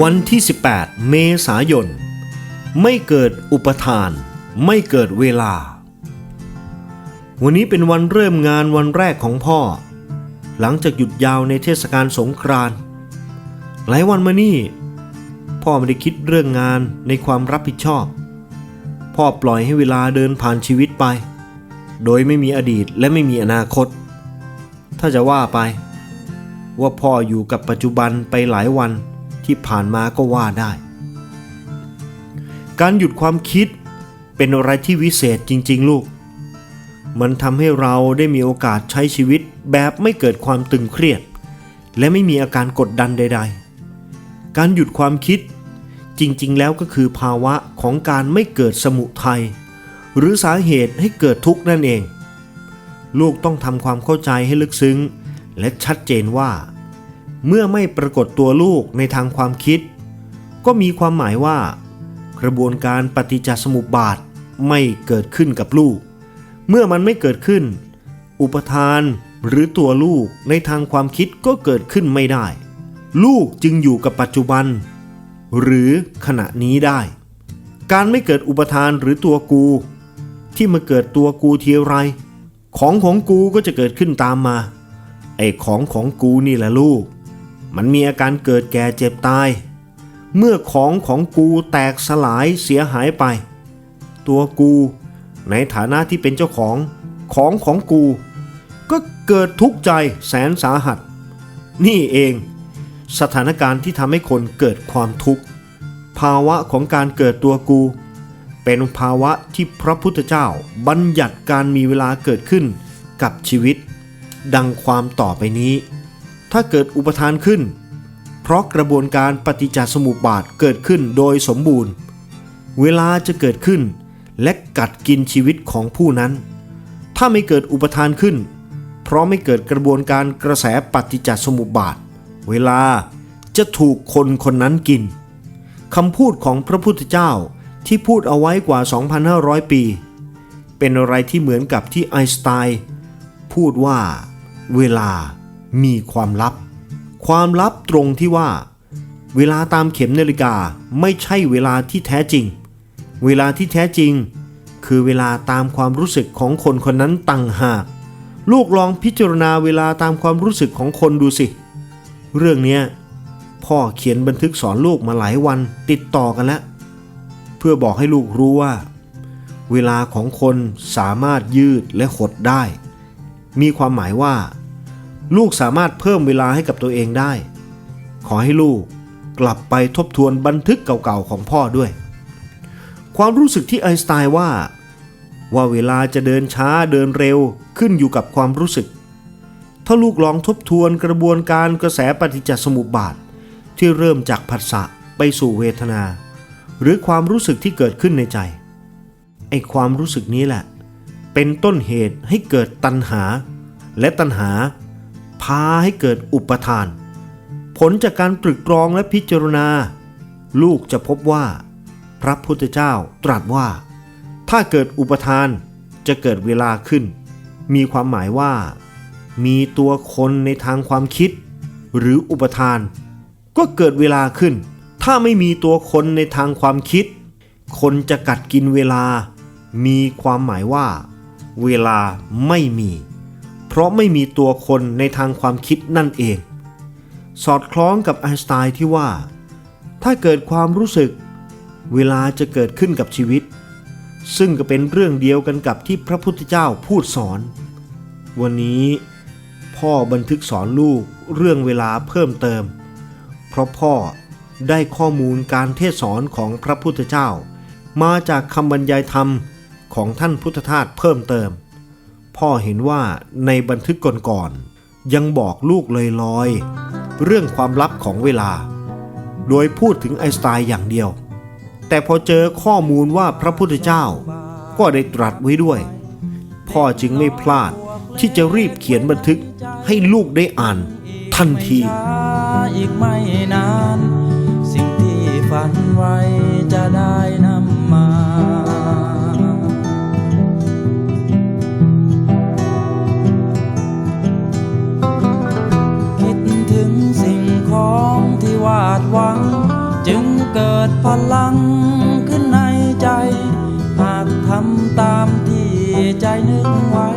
วันที่ 18 เมษายน ไม่เกิดอุปทาน ไม่เกิดเวลา วันนี้เป็นวันเริ่มงานวันแรกของพ่อ หลังจากหยุดยาวในเทศกาลสงกรานต์หลายวันมานี่ พ่อไม่ได้คิดเรื่องงานในความรับผิดชอบ พ่อปล่อยให้เวลาเดินผ่านชีวิตไป โดยไม่มีอดีตและไม่มีอนาคต ถ้าจะว่าไป ว่าพ่ออยู่กับปัจจุบันไปหลายวัน ที่ผ่านมาก็ว่าได้ การหยุดความคิดเป็นอะไรที่วิเศษจริง ๆ ลูก มันทำให้เราได้มีโอกาสใช้ชีวิตแบบไม่เกิดความตึงเครียด และไม่มีอาการกดดันใด ๆ การหยุดความคิดจริง ๆ แล้วก็คือภาวะของการไม่เกิดสมุทัยหรือสาเหตุให้เกิดทุกข์นั่นเอง ลูกต้องทำความเข้าใจให้ลึกซึ้ง และชัดเจนว่า เมื่อไม่ปรากฏตัวลูกในทางความคิด ก็มีความหมายว่า กระบวนการปฏิจจสมุปบาทไม่เกิดขึ้นกับลูก เมื่อมันไม่เกิดขึ้น อุปทานหรือตัวลูกในทางความคิดก็เกิดขึ้นไม่ได้ ลูกจึงอยู่กับปัจจุบัน หรือขณะนี้ได้ การไม่เกิดอุปทานหรือตัวกู ที่มาเกิดตัวกูทีไร ของของกูก็จะเกิดขึ้นตามมา ไอ้ของของกูนี่แหละลูก มันมีอาการเกิดแก่เจ็บตาย เมื่อของของกูแตกสลายเสียหายไป ตัวกูในฐานะที่เป็นเจ้าของของของกู ก็เกิดทุกข์ใจแสนสาหัส นี่เอง สถานการณ์ที่ทำให้คนเกิดความทุกข์ ภาวะของการเกิดตัวกู เป็นภาวะที่พระพุทธเจ้าบัญญัติการมีเวลาเกิดขึ้นกับชีวิต ดังความต่อไปนี้ ถ้าเกิดอุปทานขึ้น เพราะกระบวนการปฏิจจสมุปบาทเกิดขึ้นโดยสมบูรณ์ เวลาจะเกิดขึ้น และกัดกินชีวิตของผู้นั้น ถ้าไม่เกิดอุปทานขึ้น เพราะไม่เกิดกระบวนการกระแสปฏิจจสมุปบาท เวลาจะถูกคนคนนั้นกินคำพูดของพระพุทธเจ้าที่พูดเอาไว้กว่า 2,500 ปี เป็นอะไรที่เหมือนกับที่ไอน์สไตน์พูดว่าเวลา มีความลับ ความลับตรงที่ว่า เวลาตามเข็มนาฬิกาไม่ใช่เวลาที่แท้จริง เวลาที่แท้จริง คือเวลาตามความรู้สึกของคนคนนั้นต่างหาก ลูกลองพิจารณาเวลาตามความรู้สึกของคนดูสิ เรื่องนี้พ่อเขียนบันทึกสอนลูกมาหลายวันติดต่อกันแล้ว เพื่อบอกให้ลูกรู้ว่า เวลาของคนสามารถยืดและหดได้ มีความหมายว่า ลูกสามารถเพิ่มเวลาให้กับตัวเองได้ ขอให้ลูกกลับไปทบทวนบันทึกเก่าๆของพ่อด้วย ความรู้สึกที่ไอน์สไตน์ว่า ว่าเวลาจะเดินช้าเดินเร็วขึ้นอยู่กับความรู้สึก ถ้าลูกลองทบทวนกระบวนการกระแสปฏิจจสมุปบาท ที่เริ่มจากผัสสะไปสู่เวทนา หรือความรู้สึกที่เกิดขึ้นในใจไอความรู้สึกนี้แหละ เป็นต้นเหตุให้เกิดตัณหา และตัณหา พาให้เกิดอุปทาน ผลจากการตรึกตรองและพิจารณา ลูกจะพบว่า พระพุทธเจ้าตรัสว่า ถ้าเกิดอุปทานจะเกิดเวลาขึ้น มีความหมายว่า มีตัวคนในทางความคิด หรืออุปทาน ก็เกิดเวลาขึ้น ถ้าไม่มีตัวคนในทางความคิด คนจะกัดกินเวลา มีความหมายว่า เวลาไม่มี เพราะไม่มีตัวคนในทางความคิดนั่นเอง สอดคล้องกับไอน์สไตน์ที่ว่า ถ้าเกิดความรู้สึก เวลาจะเกิดขึ้นกับชีวิต ซึ่งก็เป็นเรื่องเดียวกันกับที่พระพุทธเจ้าพูดสอน วันนี้พ่อบันทึกสอนลูกเรื่องเวลาเพิ่มเติม เพราะพ่อได้ข้อมูลการเทศสอนของพระพุทธเจ้า มาจากคำบรรยายธรรมของท่านพุทธทาสเพิ่มเติม พ่อเห็นว่าในบันทึกก่อนๆยังบอกลูกลอยๆ เรื่องความลับของเวลา โดยพูดถึงไอน์สไตน์อย่างเดียว แต่พอเจอข้อมูลว่าพระพุทธเจ้าก็ได้ตรัสไว้ด้วย พ่อจึงไม่พลาดที่จะรีบเขียนบันทึกให้ลูกได้อ่านทันทีอีกไม่นาน ทำตามที่ใจนึกไว้